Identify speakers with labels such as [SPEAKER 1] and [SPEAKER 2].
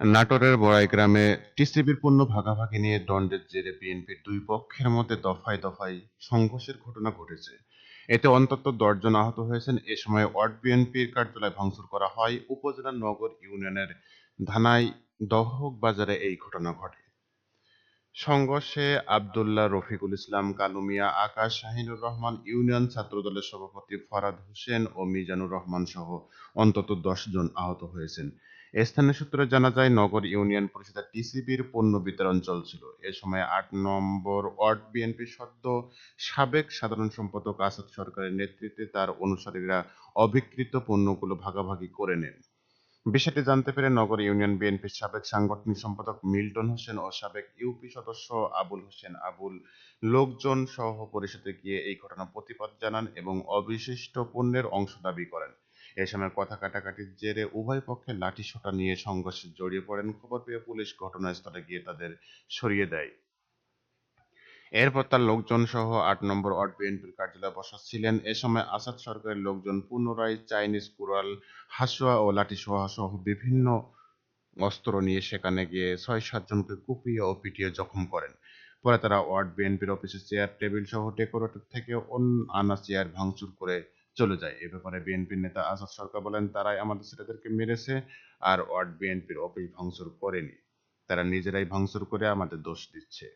[SPEAKER 1] নাটোরের বড়াই গ্রামে টিসিবির পণ্য ভাগাভাগি নিয়ে দ্বন্দ্বের জেরে বিএনপির দুই পক্ষের মধ্যে দফায় দফায় সংঘর্ষের ঘটনা ঘটেছে। এতে অন্তত দশজন আহত হয়েছেন। এ সময় ওয়ার্ড বিএনপির কার্যালয় ভাঙচুর করা হয়। উপজেলার নগর ইউনিয়নের ধানাই দহক বাজারে এই ঘটনা ঘটে। সংঘর্ষে আবদুল্লাহ রফিকুল ইসলাম, কালুমিয়া, আকাশ, শাহিনুর রহমান, ইউনিয়ন ছাত্রদলের সভাপতি ফরাদ হোসেন ও মিজানুর রহমান সহ অন্তত দশ জন আহত হয়েছেন। স্থানীয় সূত্রে জানা যায়, নগর ইউনিয়ন পরিষদের টিসিবির পণ্য বিতরণ চলছিল। এ সময় আট নম্বর ওয়ার্ড বিএনপি সদ্য সাবেক সাধারণ সম্পাদক আসাদ সরকারের নেতৃত্বে তার অনুসারীরা অবিকৃত পণ্যগুলো ভাগাভাগি করে নেন। বিষয়টি জানতে পেরে নগর ইউনিয়ন বিএনপির সাবেক সাংগঠনিক সম্পাদক মিল্টন হোসেন ও সাবেক ইউপি সদস্য আবুল হোসেন আবুল লোকজন সহ পরিষদে গিয়ে এই ঘটনা প্রতিবাদ জানান এবং অবিশিষ্ট পণ্যের অংশ দাবি করেন। এ সময় কথা কাটাকাটির জেরে উভয় পক্ষে লাঠিসোঁটা নিয়ে সংঘর্ষে জড়িয়ে পড়েন। খবর পেয়ে পুলিশ ঘটনাস্থলে গিয়ে তাদের সরিয়ে দেয়। এরপর তার লোকজন সহ আট নম্বর ওয়ার্ড বিএনপির কার্যালয়ে বসা ছিলেন। এ সময় আসাদ সরকারের লোকজন পুনরায় চাইনিজ কুড়াল, হাসুয়া ও লাঠিসোহা সহ বিভিন্ন অস্ত্র নিয়ে সেখানে গিয়ে ছয় সাতজনকে কুপিয়ে ও পিটিয়ে জখম করেন। পরে তারা ওয়ার্ড বিএনপির অফিসের চেয়ার, টেবিল সহ ডেকোরেটর থেকে অন্য আনা চেয়ার ভাঙচুর করে চলে যায়। এ ব্যাপারে বিএনপির নেতা আসাদ সরকার বলেন, তারাই আমাদের ছেলেদেরকে মেরেছে আর ওয়ার্ড বিএনপির অফিস ভাঙচুর করেনি। তারা নিজেরাই ভাঙচুর করে আমাদের দোষ দিচ্ছে।